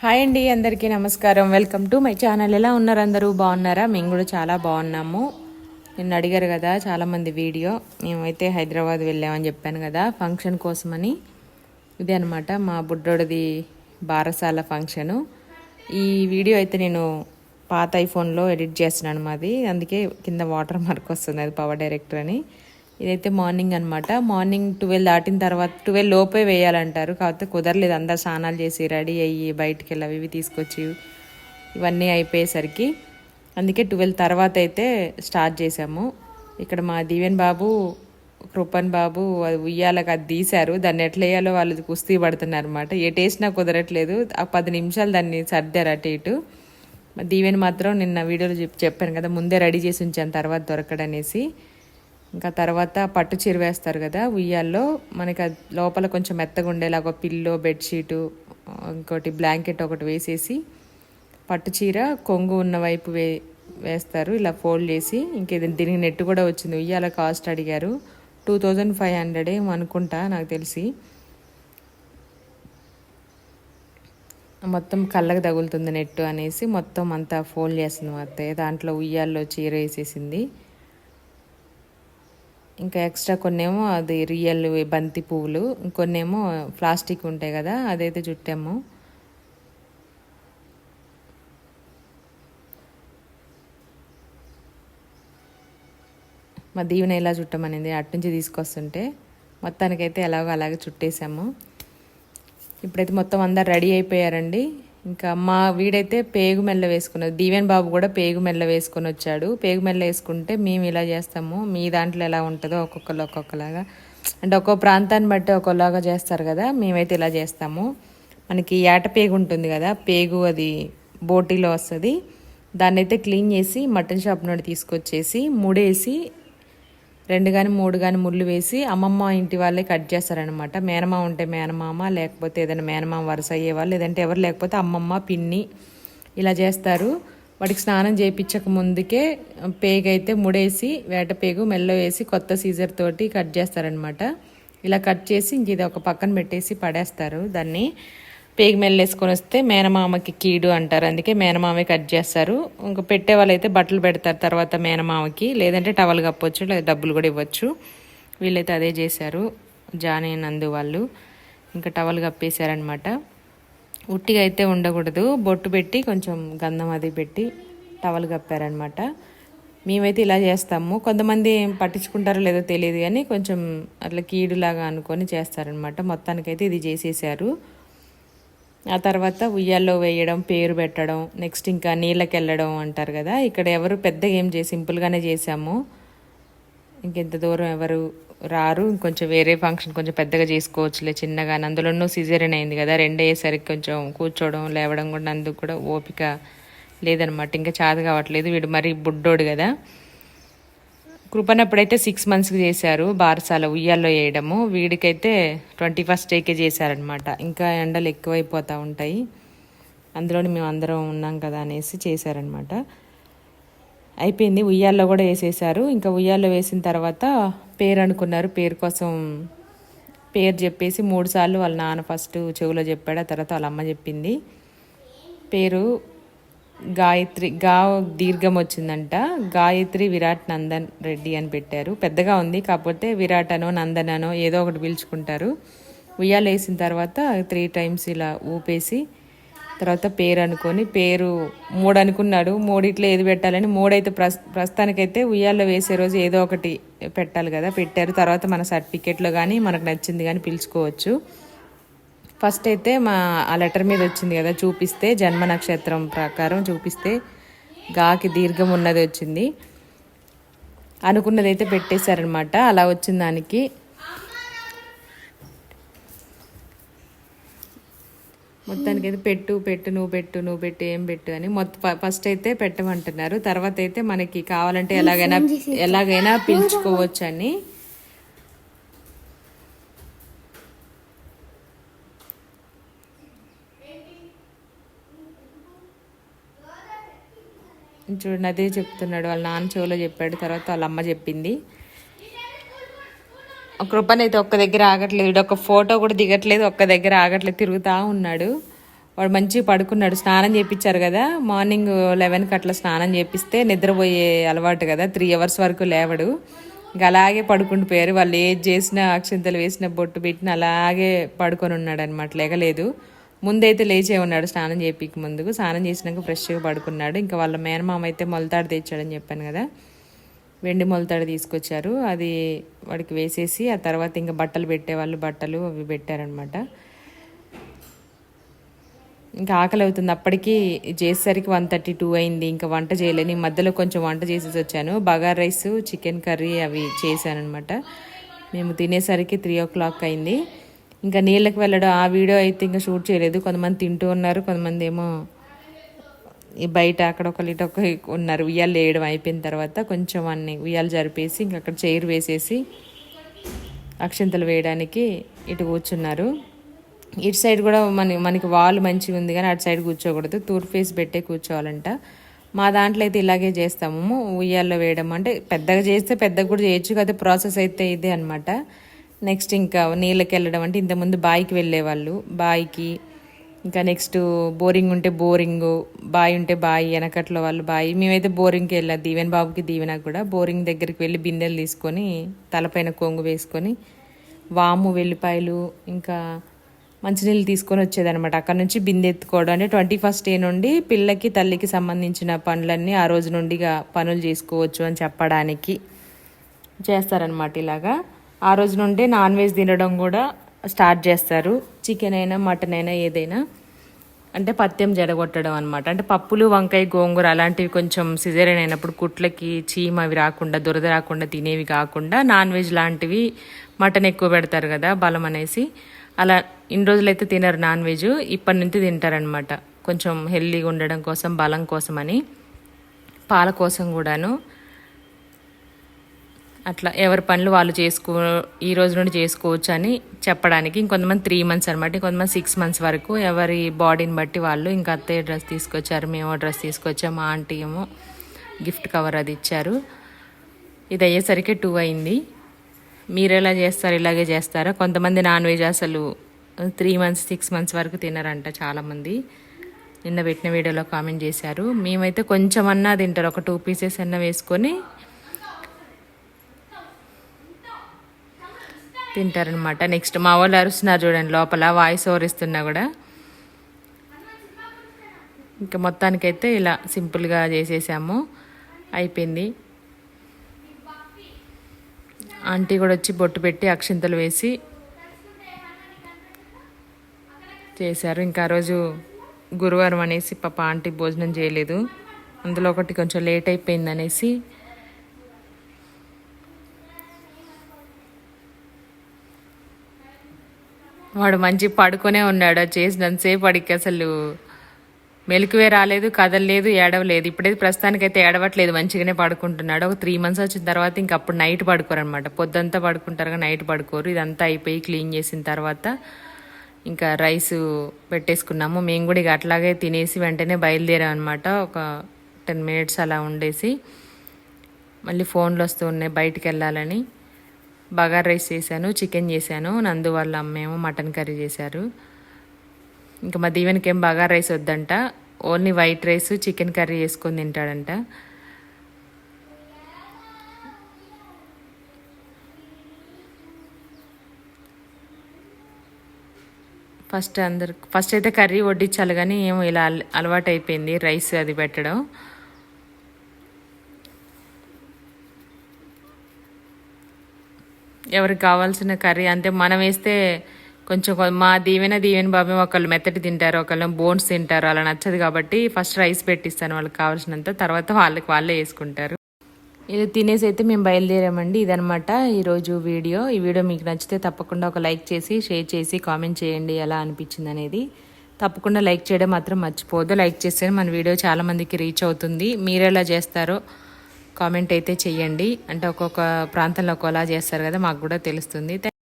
Hi అండి అందరికీ నమస్కారం. వెల్కమ్ టు మై ఛానల్ ఎలా ఉన్నారు అందరూ? బాగున్నారా? మేము కూడా చాలా బాగున్నాము. నిన్న అడిగారు కదా చాలామంది వీడియో. మేమైతే హైదరాబాద్ వెళ్ళామని చెప్పాను కదా ఫంక్షన్ కోసమని. ఇదే అనమాట మా బుడ్డోడిది బారసాల ఫంక్షను ఈ వీడియో అయితే నేను పాత ఐఫోన్లో ఎడిట్ చేస్తున్నాను మాది. అందుకే కింద వాటర్ మార్క్ వస్తుంది అది పవర్ డైరెక్టర్ అని. ఇదైతే మార్నింగ్ అనమాట మార్నింగ్ ట్వెల్వ్ దాటిన తర్వాత ట్వెల్వ్ లోపే వేయాలంటారు. కాకపోతే కుదరలేదు. అందరు స్నానాలు చేసి రెడీ అయ్యి బయటికి వెళ్ళి అవి ఇవి తీసుకొచ్చి ఇవన్నీ అయిపోయేసరికి అందుకే ట్వెల్వ్ తర్వాత అయితే స్టార్ట్ చేసాము ఇక్కడ మా దీవెన్ బాబు కృపన్ బాబు అది ఉయ్యాలకు అది తీశారు. దాన్ని ఎట్లా వేయాలో వాళ్ళు కుస్తీ పడుతున్నారు అనమాట ఎటు కుదరట్లేదు. ఆ పది నిమిషాలు దాన్ని సర్దారు అటు ఇటు. దీవెన్ మాత్రం నిన్న వీడియోలో చెప్ చెప్పాను కదా ముందే రెడీ చేసి ఉంచాను తర్వాత దొరకడనేసి. ఇంకా తర్వాత పట్టు చీర వేస్తారు కదా ఉయ్యాల్లో. మనకి అది లోపల కొంచెం మెత్తగా ఉండేలాగా పిల్లో బెడ్షీటు ఇంకోటి బ్లాంకెట్ ఒకటి వేసేసి పట్టు చీర కొంగు ఉన్న వైపు వే వేస్తారు. ఇలా ఫోల్డ్ చేసి ఇంక ఇది దీనికి నెట్ కూడా వచ్చింది. ఉయ్యాల కాస్ట్ అడిగారు. టూ థౌజండ్ ఫైవ్ హండ్రెడ్ ఏమో అనుకుంటా నాకు తెలిసి. మొత్తం కళ్ళకు తగులుతుంది నెట్ అనేసి మొత్తం అంతా ఫోల్డ్ చేస్తుంది మా అత్తయ్య. దాంట్లో ఉయ్యాల్లో చీర వేసేసింది. ఇంకా ఎక్స్ట్రా కొన్నేమో అది రియల్ బంతి పువ్వులు ఇంకొన్నేమో ప్లాస్టిక్ ఉంటాయి కదా అదైతే చుట్టాము. మా దీవెన ఎలా చుట్టమనింది అటు నుంచి తీసుకొస్తుంటే మొత్తానికైతే ఎలాగో అలాగే చుట్టేసాము. ఇప్పుడైతే మొత్తం అందరు రెడీ అయిపోయారండి. ఇంకా మా వీడైతే పేగు మెల్ల వేసుకున్నది. దీవెన్ బాబు కూడా పేగు మెల్ల వేసుకొని వచ్చాడు. పేగు మెల్ల వేసుకుంటే మేము ఇలా చేస్తాము. మీ దాంట్లో ఎలా ఉంటుందో ఒక్కొక్కరు ఒక్కొక్కలాగా. అంటే ఒక్కో ప్రాంతాన్ని బట్టి ఒక్కోలాగా చేస్తారు కదా మేమైతే ఇలా చేస్తాము. మనకి ఏట పేగు ఉంటుంది కదా పేగు అది బోటీలో వస్తుంది. దాన్ని అయితే క్లీన్ చేసి మటన్ షాప్ నుండి తీసుకొచ్చేసి ముడేసి రెండు కానీ మూడు కానీ ముళ్ళు వేసి అమ్మమ్మ ఇంటి వాళ్ళే కట్ చేస్తారనమాట మేనమామ ఉంటే మేనమామ లేకపోతే ఏదైనా మేనమామ వరుస అయ్యేవాళ్ళు లేదంటే ఎవరు లేకపోతే అమ్మమ్మ పిన్ని ఇలా చేస్తారు. వాడికి స్నానం చేయించక ముందుకే పేగు అయితే ముడేసి వేట పేగు మెల్ల వేసి కొత్త సీజర్ తోటి కట్ చేస్తారనమాట ఇలా కట్ చేసి ఇంక ఇది ఒక పక్కన పెట్టేసి పడేస్తారు. దాన్ని పేగు మెల్లేసుకొని వస్తే మేనమామకి కీడు అంటారు. అందుకే మేనమామే కట్ చేస్తారు. ఇంకా పెట్టే వాళ్ళైతే బట్టలు పెడతారు తర్వాత మేనమామకి. లేదంటే టవల్ కప్పవచ్చు లేదా డబ్బులు కూడా ఇవ్వచ్చు. వీళ్ళైతే అదే చేశారు. జానీ నందు వాళ్ళు ఇంకా టవల్ కప్పేశారనమాట ఉట్టిగా అయితే ఉండకూడదు. బొట్టు పెట్టి కొంచెం గంధం అది పెట్టి టవల్ కప్పారనమాట మేమైతే ఇలా చేస్తాము. కొంతమంది ఏం పట్టించుకుంటారో లేదో తెలియదు కానీ కొంచెం అట్లా కీడులాగా అనుకొని చేస్తారనమాట మొత్తానికైతే ఇది చేసేసారు. ఆ తర్వాత ఉయ్యాల్లో వేయడం పేరు పెట్టడం నెక్స్ట్ ఇంకా నీళ్ళకి వెళ్ళడం అంటారు కదా. ఇక్కడ ఎవరు పెద్దగా ఏం చేసి సింపుల్గానే చేసాము ఇంకెంత దూరం ఎవరు రారు. ఇంకొంచెం వేరే ఫంక్షన్ కొంచెం పెద్దగా చేసుకోవచ్చులే చిన్నగా. అందులోనూ సిజరీన్ అయింది కదా. రెండు అయ్యేసరికి కొంచెం కూర్చోవడం లేవడం కూడా అందుకు కూడా ఓపిక లేదనమాట ఇంకా చాదు కావట్లేదు. వీడు మరీ బుడ్డోడు కదా. కృపనప్పుడైతే సిక్స్ మంత్స్కి చేశారు. బారసాల ఉయ్యాల్లో వేయడము. వీడికైతే ట్వంటీ ఫస్ట్ డేకే చేశారనమాట ఇంకా ఎండలు ఎక్కువైపోతూ ఉంటాయి. అందులోని మేము అందరం ఉన్నాం కదా అనేసి చేశారనమాట అయిపోయింది. ఉయ్యాల్లో కూడా వేసేసారు ఇంకా ఉయ్యాల్లో వేసిన తర్వాత పేరు అనుకున్నారు. పేరు కోసం పేరు చెప్పేసి మూడు సార్లు వాళ్ళ నాన్న ఫస్ట్ చెవులో చెప్పాడు. ఆ తర్వాత వాళ్ళ అమ్మ చెప్పింది. పేరు గాయత్రి గా దీర్ఘం వచ్చిందంట. గాయత్రి విరాట్ నందన్ రెడ్డి అని పెట్టారు. పెద్దగా ఉంది కాకపోతే విరాట్ అనో నందన్ అనో ఏదో ఒకటి పిలుచుకుంటారు. ఉయ్యాలు వేసిన తర్వాత త్రీ టైమ్స్ ఇలా ఊపేసి తర్వాత పేరు అనుకొని పేరు మూడు అనుకున్నాడు. మూడిట్లో ఏది పెట్టాలని మూడైతే ప్రస్ ప్రస్తుతానికైతే ఉయ్యాల్లో వేసే రోజు ఏదో ఒకటి పెట్టాలి కదా పెట్టారు. తర్వాత మన సర్టిఫికేట్లో కానీ మనకు నచ్చింది కానీ పిలుచుకోవచ్చు. ఫస్ట్ అయితే మా ఆ లెటర్ మీద వచ్చింది కదా చూపిస్తే జన్మ నక్షత్రం ప్రకారం చూపిస్తే గాకి దీర్ఘం ఉన్నది వచ్చింది. అనుకున్నది అయితే పెట్టేశారనమాట అలా వచ్చిన దానికి మొత్తానికి అయితే పెట్టు పెట్టు నువ్వు పెట్టు నువ్వు పెట్టు ఏం పెట్టు అని మొత్తం ఫస్ట్ అయితే పెట్టమంటున్నారు. తర్వాత అయితే మనకి కావాలంటే ఎలాగైనా ఎలాగైనా పిలుచుకోవచ్చు అని చూడండి అదే చెప్తున్నాడు. వాళ్ళ నాన్న చెవులో చెప్పాడు తర్వాత వాళ్ళ అమ్మ చెప్పింది. కృపన్ అయితే ఒక్క దగ్గర ఆగట్లేదు. వీడు ఒక ఫోటో కూడా దిగట్లేదు ఒక్క దగ్గర ఆగట్లేదు తిరుగుతూ ఉన్నాడు. వాడు మంచిగా పడుకున్నాడు. స్నానం చేయించారు కదా మార్నింగ్ లెవెన్కి అట్లా స్నానం చేపిస్తే నిద్రపోయే అలవాటు కదా త్రీ అవర్స్ వరకు లేవడు. ఇంకా అలాగే పడుకుండిపోయారు వాళ్ళు ఏది చేసినా అక్షింతలు వేసిన బొట్టు పెట్టిన అలాగే పడుకొని ఉన్నాడు అనమాట లేగలేదు. ముందైతే లేచే ఉన్నాడు స్నానం చేపిక ముందుకు. స్నానం చేసినాక ఫ్రెష్గా పడుకున్నాడు. ఇంకా వాళ్ళ మేనమామ అయితే మొలతాడు తెచ్చాడని చెప్పాను కదా. వెండి మొలతాడు తీసుకొచ్చారు. అది వాడికి వేసేసి ఆ తర్వాత ఇంకా బట్టలు పెట్టేవాళ్ళు బట్టలు అవి పెట్టారనమాట ఇంకా ఆకలి అవుతుంది. అప్పటికి చేసేసరికి వన్ థర్టీ టూ అయింది. ఇంకా వంట చేయలేని మధ్యలో కొంచెం వంట చేసేసి వచ్చాను. బగార్ రైస్ చికెన్ కర్రీ అవి చేశాను అనమాట మేము తినేసరికి త్రీ ఓ క్లాక్ అయింది. ఇంకా నీళ్ళకి వెళ్ళడం ఆ వీడియో అయితే ఇంకా షూట్ చేయలేదు. కొంతమంది తింటూ ఉన్నారు కొంతమంది ఏమో ఈ బయట అక్కడ ఒక ఇటు ఒక ఉన్నారు. ఉయ్యాలు వేయడం అయిపోయిన తర్వాత కొంచెం అన్ని ఉయ్యాలు జరిపేసి ఇంకా అక్కడ చైర్ వేసేసి అక్షంతలు వేయడానికి ఇటు కూర్చున్నారు. ఇటు సైడ్ కూడా మన మనకి వాల్ మంచిగా ఉంది కానీ అటు సైడ్ కూర్చోకూడదు. తూర్పు ఫేస్ పెట్టే కూర్చోవాలంట. మా దాంట్లో అయితే ఇలాగే చేస్తాము. ఉయ్యాల్లో వేయడం అంటే పెద్దగా చేస్తే పెద్దగా కూడా చేయొచ్చు కదా ప్రాసెస్ అయితే ఇదే అనమాట నెక్స్ట్ ఇంకా నీళ్ళకి వెళ్ళడం అంటే ఇంతకుముందు బాయికి వెళ్ళేవాళ్ళు. బాయికి ఇంకా నెక్స్ట్ బోరింగ్ ఉంటే బోరింగ్ బాయి ఉంటే బాయి వెనకట్లో వాళ్ళు బాయి. మేమైతే బోరింగ్కి వెళ్ళాం. దీవెన్ బాబుకి దీవెన కూడా. బోరింగ్ దగ్గరికి వెళ్ళి బిందెలు తీసుకొని తలపైన కొంగు వేసుకొని వాము వెల్లిపాయలు ఇంకా మంచినీళ్ళు తీసుకొని వచ్చేదనమాట అక్కడ నుంచి బిందె ఎత్తుకోవడం అంటే ట్వంటీ ఫస్ట్ డే నుండి పిల్లకి తల్లికి సంబంధించిన పనులన్నీ ఆ రోజు నుండిగా పనులు చేసుకోవచ్చు అని చెప్పడానికి చేస్తారనమాట ఇలాగా. ఆ రోజు నుండే నాన్ వెజ్ తినడం కూడా స్టార్ట్ చేస్తారు. చికెన్ అయినా మటన్ అయినా ఏదైనా. అంటే పత్యం జడగొట్టడం అనమాట అంటే పప్పులు వంకాయ గోంగూర అలాంటివి కొంచెం సిజరైన్ అయినప్పుడు కుట్లకి చీమ అవి రాకుండా దురద రాకుండా తినేవి కాకుండా నాన్ వెజ్ లాంటివి మటన్ ఎక్కువ పెడతారు కదా బలం అనేసి. అలా ఇన్ని రోజులైతే తినరు నాన్ వెజ్. ఇప్పటి నుంచి తింటారనమాట కొంచెం హెల్దీగా ఉండడం కోసం బలం కోసం అని. పాల కోసం కూడాను. అట్లా ఎవరి పనులు వాళ్ళు చేసుకో ఈ రోజు నుండి చేసుకోవచ్చు అని చెప్పడానికి ఇంకొంతమంది త్రీ మంత్స్ అనమాట ఇంకొంతమంది సిక్స్ మంత్స్ వరకు ఎవరి బాడీని బట్టి వాళ్ళు ఇంకా అత్తయ్య డ్రెస్ తీసుకొచ్చారు మేము డ్రెస్ తీసుకొచ్చాము మా ఆంటీ ఏమో గిఫ్ట్ కవర్ అది ఇచ్చారు. ఇది అయ్యేసరికి టూ అయింది. మీరు ఎలా చేస్తారు ఇలాగే చేస్తారా? కొంతమంది నాన్ వెజ్ అసలు త్రీ మంత్స్ సిక్స్ మంత్స్ వరకు తినరంట చాలామంది. నిన్న పెట్టిన వీడియోలో కామెంట్ చేశారు. మేమైతే కొంచెం అన్నా తింటారు ఒక టూ పీసెస్ అన్న వేసుకొని తింటారనమాట. నెక్స్ట్ మా వాళ్ళు అరుస్తున్నారు చూడండి లోపల వాయిస్ ఓవర్ ఇస్తున్నా కూడా. ఇంకా మొత్తానికైతే ఇలా సింపుల్గా చేసేసాము. అయిపోయింది. ఆంటీ కూడా వచ్చి బొట్టు పెట్టి అక్షింతలు వేసి చేశారు. ఇంకా ఆ రోజు గురువారం అనేసి పాప ఆంటీ భోజనం చేయలేదు. అందులో ఒకటి కొంచెం లేట్ అయిపోయింది అనేసి వాడు మంచి పడుకునే ఉన్నాడు చేసినంతసేపు వాడికి అసలు మెలకువే రాలేదు కదలలేదు ఏడవలేదు. ఇప్పుడైతే ప్రస్తుతానికైతే ఏడవట్లేదు మంచిగానే పడుకుంటున్నాడు. ఒక త్రీ మంత్స్ వచ్చిన తర్వాత ఇంక అప్పుడు నైట్ పడుకోరు అనమాట పొద్దంతా పడుకుంటారు నైట్ పడుకోరు. ఇదంతా అయిపోయి క్లీన్ చేసిన తర్వాత ఇంకా రైస్ పెట్టేసుకున్నాము. మేము కూడా ఇక అట్లాగే తినేసి వెంటనే బయలుదేరాం అనమాట ఒక టెన్ మినిట్స్ అలా ఉండేసి మళ్ళీ ఫోన్లు వస్తూ ఉన్నాయి బయటికి వెళ్ళాలని. బగార్ రైస్ చేశాను చికెన్ చేశాను. నందు వాళ్ళ అమ్మేమో మటన్ కర్రీ చేశారు. ఇంకా మా దీవెనకి ఏం బగార్ రైస్ వద్దంట. Only white rice chicken curry చేసుకొని తింటాడంట. ఫస్ట్ అందరు ఫస్ట్ అయితే కర్రీ వడ్డించాలి కానీ ఏమో ఇలా అలవాటు అయిపోయింది రైస్ అది పెట్టడం. ఎవరికి కావాల్సిన కర్రీ అంటే మనం వేస్తే కొంచెం మా దీవెన దీవెన బాబే ఒకళ్ళు మెత్తటి తింటారు ఒకళ్ళు బోన్స్ తింటారు అలా నచ్చదు కాబట్టి ఫస్ట్ రైస్ పెట్టిస్తాను వాళ్ళకి కావాల్సినంత తర్వాత వాళ్ళకి వాళ్ళే వేసుకుంటారు. ఇది తినేసి అయితే మేము బయలుదేరామండి. ఇదనమాట ఈరోజు వీడియో. ఈ వీడియో మీకు నచ్చితే తప్పకుండా ఒక లైక్ చేసి షేర్ చేసి కామెంట్ చేయండి ఎలా అనిపించింది అనేది. తప్పకుండా లైక్ చేయడం మాత్రం మర్చిపోవద్దు. లైక్ చేస్తే మన వీడియో చాలామందికి రీచ్ అవుతుంది. మీరు ఎలా చేస్తారో కామెంట్ అయితే చేయండి. అంటే ఒక్కొక్క ప్రాంతంలో ఒకలా చేస్తారు కదా మాకు కూడా తెలుస్తుంది.